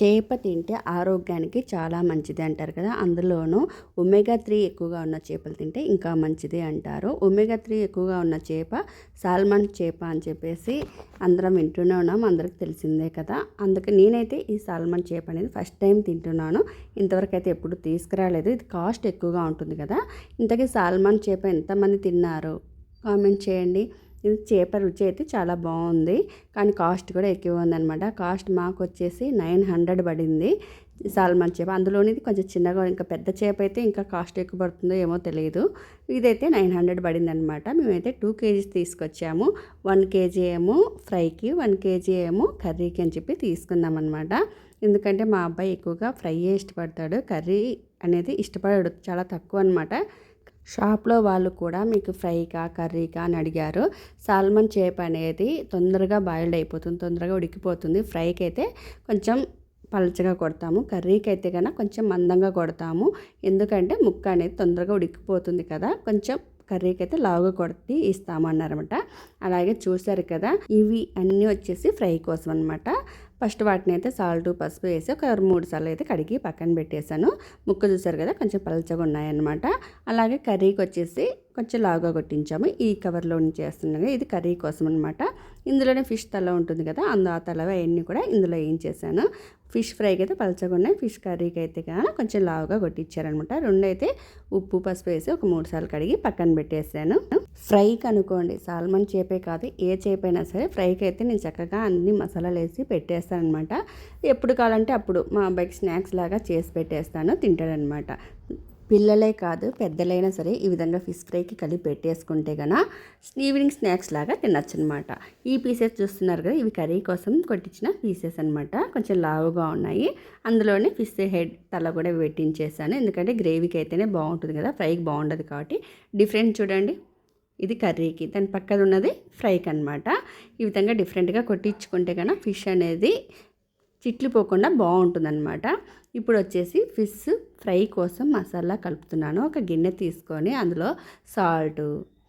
చేప తింటే ఆరోగ్యానికి చాలా మంచిది అంటారు కదా. అందులోనూ ఒమేగా త్రీ ఎక్కువగా ఉన్న చేపలు తింటే ఇంకా మంచిది అంటారు. ఒమేగా త్రీ ఎక్కువగా ఉన్న చేప సాల్మన్ చేప అని చెప్పేసి అందరం వింటూనే ఉన్నాం అందరికి తెలిసిందే కదా. అందుకే నేనైతే ఈ సాల్మన్ చేప అనేది ఫస్ట్ టైం తింటున్నాను. ఇంతవరకు అయితే ఎప్పుడు తీసుకురాలేదు. ఇది కాస్ట్ ఎక్కువగా ఉంటుంది కదా. ఇంతకీ సాల్మన్ చేప ఎంతమంది తిన్నారు? కామెంట్ చేయండి. ఇది చేప రుచి అయితే చాలా బాగుంది. కానీ కాస్ట్ కూడా ఎక్కువ ఉందన్నమాట. కాస్ట్ మాకు వచ్చేసి నైన్ హండ్రెడ్ పడింది. సాల్మన్ చేప. అందులోనేది కొంచెం చిన్నగా ఇంకా పెద్ద చేప అయితే ఇంకా కాస్ట్ ఎక్కువ పడుతుందో ఏమో తెలియదు ఇదైతే నైన్ హండ్రెడ్ పడింది అనమాట మేమైతే టూ కేజీస్ తీసుకొచ్చాము. వన్ కేజీ ఏమో ఫ్రైకి వన్ కేజీ ఏమో కర్రీకి అని చెప్పి తీసుకున్నాం అనమాట ఎందుకంటే మా అబ్బాయి ఎక్కువగా ఫ్రైయే ఇష్టపడతాడు. కర్రీ అనేది ఇష్టపడడు చాలా తక్కువ అనమాట షాప్లో వాళ్ళు కూడా మీకు ఫ్రైకా కర్రీకా అని అడిగారు. సాల్మన్ చేప అనేది తొందరగా బాయిల్డ్ అయిపోతుంది తొందరగా ఉడికిపోతుంది. ఫ్రైకి అయితే కొంచెం పలచగా కొడతాము. కర్రీకి అయితే కన్నా కొంచెం మందంగా కొడతాము. ఎందుకంటే ముక్క అనేది తొందరగా ఉడికిపోతుంది కదా కొంచెం కర్రీకి అయితే లావుగా కొట్టి ఇస్తామన్నారన్నమాట. అలాగే చూశారు కదా ఇవి అన్నీ వచ్చేసి ఫ్రై కోసం అనమాట ఫస్ట్ వాటిని అయితే సాల్ట్ పసుపు వేసి ఒక మూడు సార్లు అయితే కడిగి పక్కన పెట్టేశాను. ముక్క చూసారు కదా కొంచెం పలచగా ఉన్నాయన్నమాట. అలాగే కర్రీకి వచ్చేసి కొంచెం లావుగా కొట్టించాము. ఈ కవర్లో నుంచి వేస్తున్నాను ఇది కర్రీ కోసం అనమాట ఇందులోనే ఫిష్ తల ఉంటుంది కదా అందు ఆ తల అవన్నీ కూడా ఇందులో ఏం చేశాను ఫిష్ ఫ్రైకి అయితే పలచగా ఉన్నాయి ఫిష్ కర్రీకి అయితే కానీ కొంచెం లావుగా కొట్టించారనమాట రెండు అయితే ఉప్పు పసుపు వేసి ఒక మూడు సార్లు కడిగి పక్కన పెట్టేసాను ఫ్రైకి అనుకోండి. సాల్మన్ చేపే కాదు ఏ చేపైనా సరే ఫ్రైకి అయితే నేను చక్కగా అన్ని మసాలాలు వేసి పెట్టేస్తాను అనమాట ఎప్పుడు కావాలంటే అప్పుడు మా అబ్బాయికి స్నాక్స్ లాగా చేసి పెట్టేస్తాను తింటాడనమాట పిల్లలే కాదు పెద్దలైనా సరే ఈ విధంగా ఫిష్ ఫ్రైకి కలిపి పెట్టేసుకుంటే కనుక ఈవినింగ్ స్నాక్స్ లాగా తినచ్చు అనమాట ఈ పీసెస్ చూస్తున్నారు కదా ఇవి కర్రీ కోసం కొట్టించిన పీసెస్ అనమాట కొంచెం లావుగా ఉన్నాయి. అందులోనే ఫిష్ హెడ్ తల కూడా పెట్టించేసాను ఎందుకంటే గ్రేవీకి అయితేనే బాగుంటుంది కదా ఫ్రైకి బాగుండదు కాబట్టి. డిఫరెంట్ చూడండి. ఇది కర్రీకి. దాని పక్కన ఉన్నది ఫ్రైకి అనమాట ఈ విధంగా డిఫరెంట్గా కొట్టించుకుంటే కన్నా ఫిష్ అనేది చిట్లు పోకుండా బాగుంటుందన్నమాట. ఇప్పుడు వచ్చేసి ఫిష్ ఫ్రై కోసం మసాలా కలుపుతున్నాను. ఒక గిన్నె తీసుకొని అందులో సాల్ట్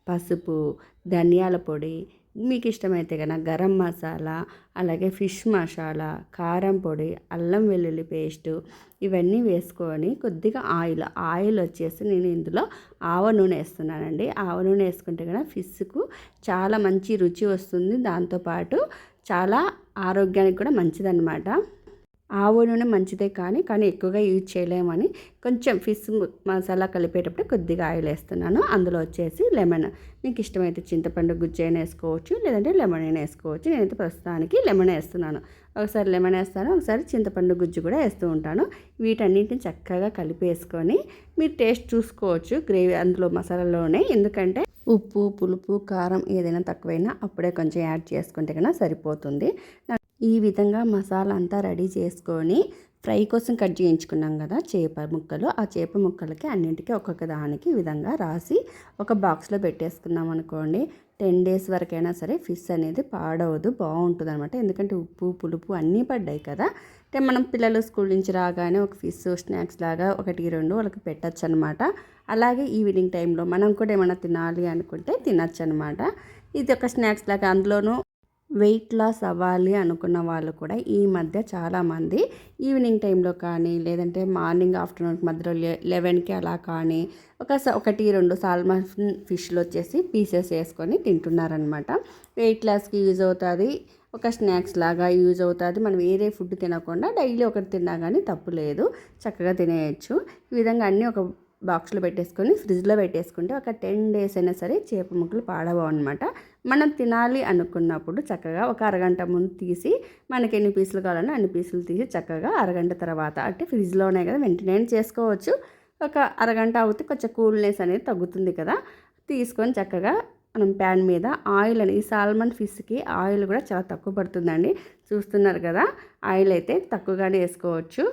పసుపు ధనియాల పొడి మీకు ఇష్టమైతే కనుక గరం మసాలా అలాగే ఫిష్ మసాలా కారం పొడి అల్లం వెల్లుల్లి పేస్టు ఇవన్నీ వేసుకొని కొద్దిగా ఆయిల్ ఆయిల్ వచ్చేసి నేను ఇందులో ఆవ నూనె వేస్తున్నానండి. ఆవ నూనె వేసుకుంటే కనుక ఫిష్కు చాలా మంచి రుచి వస్తుంది. దాంతోపాటు చాలా ఆరోగ్యానికి కూడా మంచిదన్నమాట. ఆవు నూనె మంచిదే కానీ కానీ ఎక్కువగా యూజ్ చేయలేమని కొంచెం ఫిష్ మసాలా కలిపేటప్పుడు కొద్దిగా ఆయిల్ వేస్తున్నాను. అందులో వచ్చేసి లెమన్. మీకు ఇష్టమైతే చింతపండు గుజ్జు అయినా వేసుకోవచ్చు లేదంటే లెమన్ అయినా వేసుకోవచ్చు. నేనైతే ప్రస్తుతానికి లెమన్ వేస్తున్నాను. ఒకసారి లెమన్ వేస్తాను ఒకసారి చింతపండు గుజ్జు కూడా వేస్తూ ఉంటాను. వీటన్నిటిని చక్కగా కలిపేసుకొని మీరు టేస్ట్ చూసుకోవచ్చు గ్రేవీ అందులో మసాలాలోనే. ఎందుకంటే ఉప్పు పులుపు కారం ఏదైనా తక్కువైనా అప్పుడే కొంచెం యాడ్ చేసుకుంటే కన్నా సరిపోతుంది. ఈ విధంగా మసాలా అంతా రెడీ చేసుకొని ఫ్రై కోసం కట్ చేయించుకున్నాం కదా చేప ముక్కలు. ఆ చేప ముక్కలకి అన్నింటికి ఒక్కొక్క దానికి విధంగా రాసి ఒక బాక్స్లో పెట్టేసుకున్నాం అనుకోండి. టెన్ డేస్ వరకైనా సరే ఫిష్ అనేది పాడవదు బాగుంటుంది అనమాట ఎందుకంటే ఉప్పు పులుపు అన్నీ పడ్డాయి కదా. అంటే మనం పిల్లలు స్కూల్ నుంచి రాగానే ఒక ఫిష్ స్నాక్స్ లాగా ఒకటి రెండు వాళ్ళకి పెట్టచ్చు అనమాట అలాగే ఈవినింగ్ టైంలో మనం కూడా ఏమైనా తినాలి అనుకుంటే తినచ్చు అనమాట ఇది ఒక స్నాక్స్ లాగా అందులోనూ వెయిట్ లాస్ అవ్వాలి అనుకున్న వాళ్ళు కూడా ఈ మధ్య చాలామంది ఈవినింగ్ టైంలో కానీ లేదంటే మార్నింగ్ ఆఫ్టర్నూన్ మధ్యలో లెవెన్కి అలా కానీ ఒక ఒకటి రెండు సాల్మన్ ఫిష్లు వచ్చేసి పీసెస్ వేసుకొని తింటున్నారనమాట వెయిట్ లాస్కి యూజ్ అవుతుంది ఒక స్నాక్స్ లాగా యూజ్ అవుతుంది. మనం వేరే ఫుడ్ తినకుండా డైలీ ఒకటి తిన్నా కానీ తప్పు లేదు చక్కగా తినేయచ్చు. ఈ విధంగా అన్నీ ఒక బాక్స్లో పెట్టేసుకొని ఫ్రిడ్జ్లో పెట్టేసుకుంటే ఒక టెన్ డేస్ అయినా సరే చేప ముక్కలు పాడవు అనమాట మనం తినాలి అనుకున్నప్పుడు చక్కగా ఒక అరగంట ముందు తీసి మనకి ఎన్ని పీసులు కావాలన్నా అన్ని పీసులు తీసి చక్కగా అరగంట తర్వాత అంటే ఫ్రిడ్జ్లోనే కదా వెంటనే చేసుకోవచ్చు? ఒక అరగంట అవుతే కొంచెం కూల్నెస్ అనేది తగ్గుతుంది కదా. తీసుకొని చక్కగా మనం ప్యాన్ మీద ఆయిల్ అని ఈ సాల్మన్ ఫిష్కి ఆయిల్ కూడా చాలా తక్కువ పడుతుందండి. చూస్తున్నారు కదా ఆయిల్ అయితే తక్కువగానే వేసుకోవచ్చు.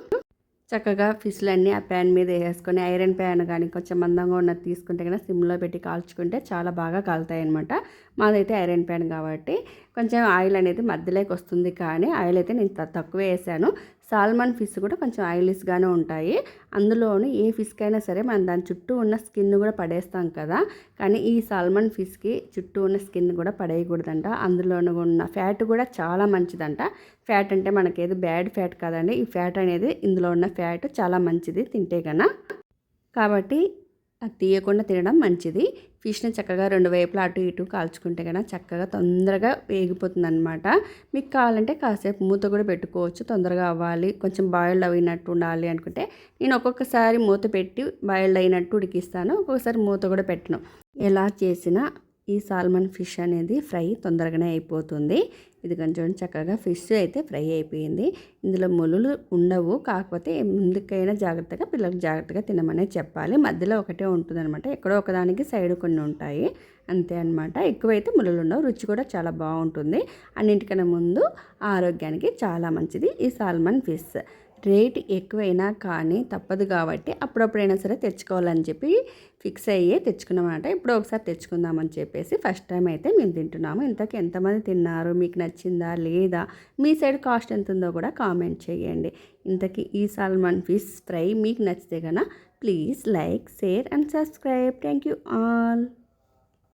చక్కగా ఫిష్లన్నీ ఆ ప్యాన్ మీద వేసుకొని ఐరన్ ప్యాన్ కానీ కొంచెం మందంగా ఉన్నది తీసుకుంటే కనుక సిమ్లో పెట్టి కాల్చుకుంటే చాలా బాగా కాలుతాయి అనమాట మాదైతే ఐరన్ ప్యాన్ కాబట్టి కొంచెం ఆయిల్ అనేది మధ్యలోకి వస్తుంది కానీ ఆయిల్ అయితే నేను తక్కువ వేసాను. సాల్మన్ ఫిష్ కూడా కొంచెం ఆయిలీస్గానే ఉంటాయి. అందులోనూ ఏ ఫిష్కైనా సరే మనం దాని చుట్టూ ఉన్న స్కిన్ కూడా పడేస్తాం కదా. కానీ ఈ సాల్మన్ ఫిష్కి చుట్టూ ఉన్న స్కిన్ కూడా పడేయకూడదంట. అందులోనూ ఉన్న ఫ్యాట్ కూడా చాలా మంచిదంట. ఫ్యాట్ అంటే మనకేది బ్యాడ్ ఫ్యాట్ కాదండి. ఈ ఫ్యాట్ అనేది ఇందులో ఉన్న ఫ్యాట్ చాలా మంచిది తింటే కన్నా కాబట్టి అది తీయకుండా తినడం మంచిది. ఫిష్ని చక్కగా రెండు వైపులా అటు ఇటు కాల్చుకుంటే కనుక చక్కగా తొందరగా వేగిపోతుంది అనమాట మీకు కావాలంటే కాసేపు మూత కూడా పెట్టుకోవచ్చు. తొందరగా అవ్వాలి. కొంచెం బాయిల్డ్ అయినట్టు ఉండాలి అనుకుంటే నేను ఒక్కొక్కసారి మూత పెట్టి బాయిల్డ్ అయినట్టు ఉడికిస్తాను. ఒక్కొక్కసారి మూత కూడా పెట్టను. ఎలా చేసినా ఈ సాల్మన్ ఫిష్ అనేది ఫ్రై తొందరగానే అయిపోతుంది. ఇది కొంచెం చక్కగా ఫిష్ అయితే ఫ్రై అయిపోయింది. ఇందులో ములులు ఉండవు కాకపోతే ముందుకైనా జాగ్రత్తగా పిల్లలకు జాగ్రత్తగా తినమనే చెప్పాలి. మధ్యలో ఒకటే ఉంటుంది అనమాట ఎక్కడో ఒకదానికి సైడ్ కొన్ని ఉంటాయి. అంతే అనమాట ఎక్కువైతే ములులు ఉండవు రుచి కూడా చాలా బాగుంటుంది. అన్నింటికన్నా ముందు ఆరోగ్యానికి చాలా మంచిది ఈ సాల్మన్ ఫిష్. రేట్ ఎక్కువైనా కానీ తప్పదు కాబట్టి అప్పుడప్పుడైనా సరే తెచ్చుకోవాలని చెప్పి ఫిక్స్ అయ్యి తెచ్చుకున్నామన్నమాట. ఇప్పుడు ఒకసారి తెచ్చుకుందామని చెప్పేసి ఫస్ట్ టైం అయితే మేము తింటున్నాము. ఇంతకు ఎంతమంది తిన్నారు? మీకు నచ్చిందా? లేదా? మీ సైడ్ కాస్ట్ ఎంత ఉందో కూడా కామెంట్ చేయండి. ఇంతకీ ఈ సాల్మన్ ఫిష్ ఫ్రై మీకు నచ్చితే కనుక please like share and subscribe. Thank you all.